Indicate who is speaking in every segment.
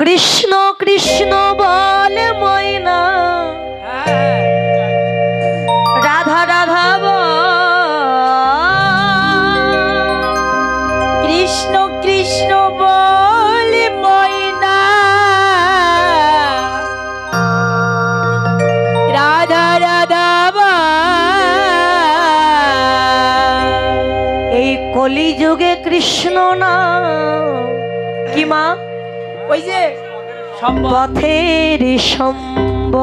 Speaker 1: কৃষ্ণ কৃষ্ণ বলে ময়না রাধা রাধা কৃষ্ণ কৃষ্ণ বলে ময়না রাধা রাধা এই কলিযুগে কৃষ্ণ না কি মা ওই যে সম্পথের সম্ব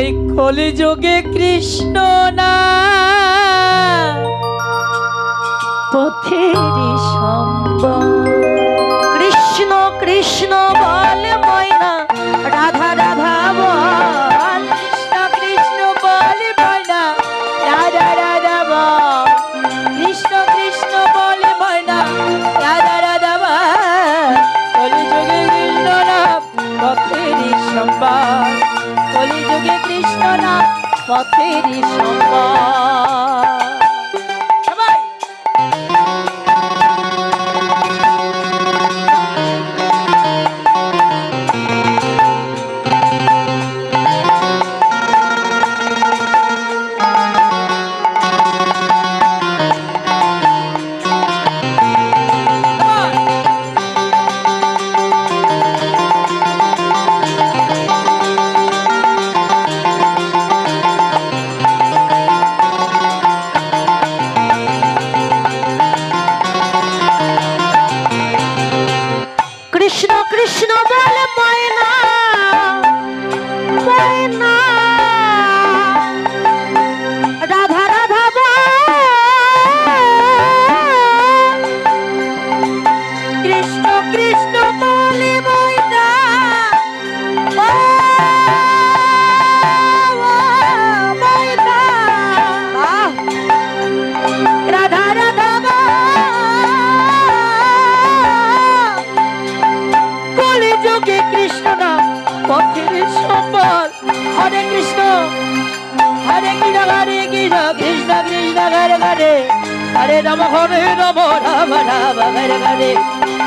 Speaker 1: এই কলিযুগে কৃষ্ণ না পথের সম্ভব পথের সম্পদ কৃষ্ণ বলে ময়না ময়না রাধা রাধা কৃষ্ণ কৃষ্ণ পথের সম্পদ হরে কৃষ্ণ হরে কৃষ্ণ হরে কৃষ্ণ কৃষ্ণ কৃষ্ণ হরে হরে হরে রাম হরে রাম রাম রাম হরে হরে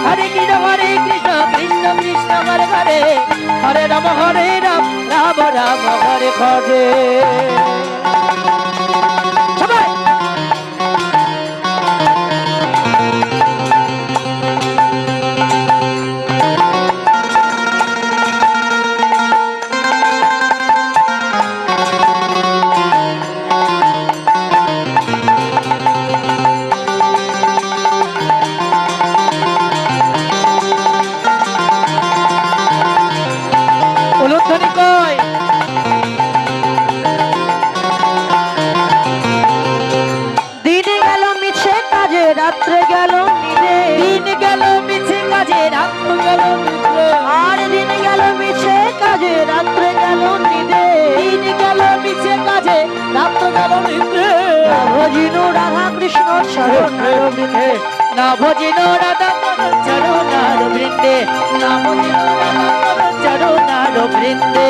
Speaker 1: হরে কৃষ্ণ হরে কৃষ্ণ কৃষ্ণ কৃষ্ণ হরে হরে হরে রাম হরে রাম রাম রাম হরে হরে গোবিন্দে ভজিনু রাধা কৃষ্ণ চরণ গোবিন্দে না ভজিনু রাধা চরণ গোবিন্দে না ভজিনু রাধা চরণ গোবিন্দে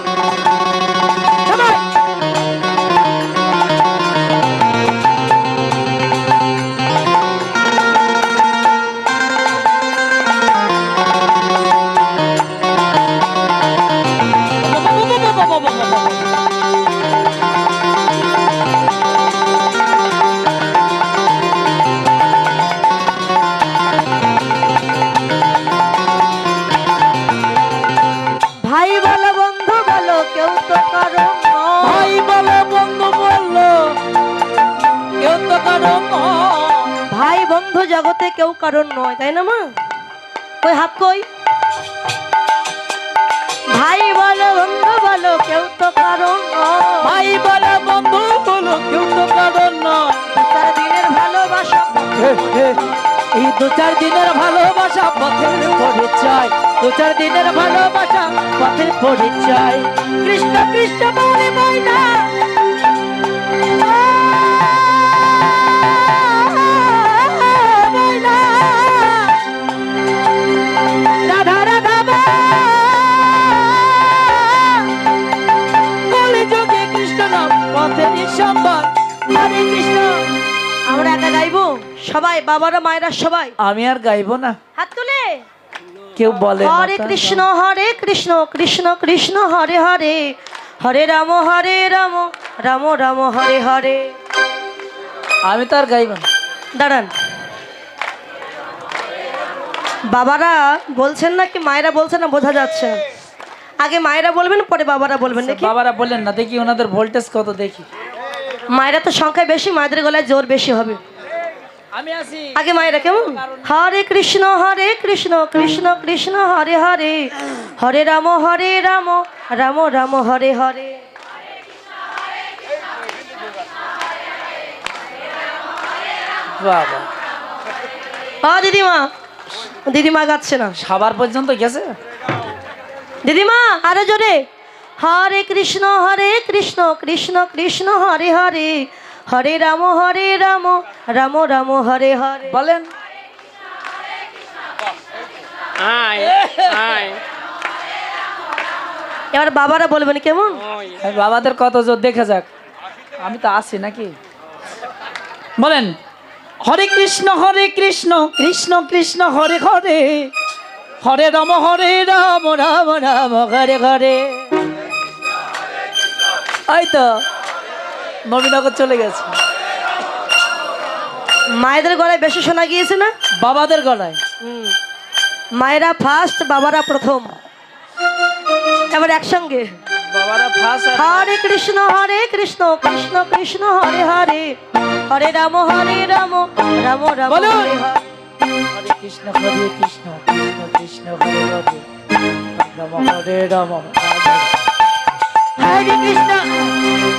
Speaker 1: ভাই বলে কেউ তো কারো ভাই বন্ধু জগতে কেউ কারণ নয় তাই না মা ওই হাত কই ভাই বলো বন্ধু বলো কেউ তো এই দু চার দিনের ভালোবাসা পথের পরিচয় দু চার দিনের ভালোবাসা পথের পরিচয় কৃষ্ণ কৃষ্ণ বলে ময়না কৃষ্ণ আমরা একা গাইবো সবাই বাবারা মায়েরা সবাই আমি আর গাইবো না হাত তুলে কেউ বলে হরে কৃষ্ণ হরে কৃষ্ণ কৃষ্ণ কৃষ্ণ হরে হরে হরে রাম হরে রাম রাম রাম হরে হরে আমি তো আর গাইব না দাঁড়ান বাবারা বলছেন না কি মায়েরা বলছে না বোঝা যাচ্ছে আগে মায়েরা বলবেন পরে বাবারা বলবেন আচ্ছা, বাবারা বললেন না দেখি ওনাদের ভোল্টেজ কত দেখি মায়েরা তো সংখ্যায় বেশি মায়েদের গলায় জোর বেশি হবে আগে মায়েরা কেমন হরে কৃষ্ণ হরে কৃষ্ণ কৃষ্ণ কৃষ্ণ হরে হরে হরে রাম হরে রাম রাম রাম হরে হরে
Speaker 2: বাবা
Speaker 1: দিদিমা দিদিমা গাচ্ছে না সাবার পর্যন্ত গেছে দিদিমা আরে জোরে হরে কৃষ্ণ হরে কৃষ্ণ কৃষ্ণ কৃষ্ণ হরে হরে হরে রাম হরে রাম রাম রাম হরে হরে বলেন এবার বাবারা বলবেন কেমন বাবাদের কত জোর দেখা যাক আমি তো আছি নাকি বলেন হরে কৃষ্ণ হরে কৃষ্ণ কৃষ্ণ কৃষ্ণ হরে হরে হরে রাম হরে রাম রাম রাম হরে হরে ওই তো নবীনগর চলে গেছে মায়েদের গলায় বেশি শোনা গিয়েছে না বাবাদের গলায় মায়েরা ফার্স্ট বাবারা প্রথম এবার একসঙ্গে হরে কৃষ্ণ হরে কৃষ্ণ কৃষ্ণ কৃষ্ণ হরে হরে হরে রাম হরে রাম রাম রাম হরে হরে কৃষ্ণ হরে কৃষ্ণ কৃষ্ণ কৃষ্ণ হরে হরে রাম হরে রাম হরে কৃষ্ণ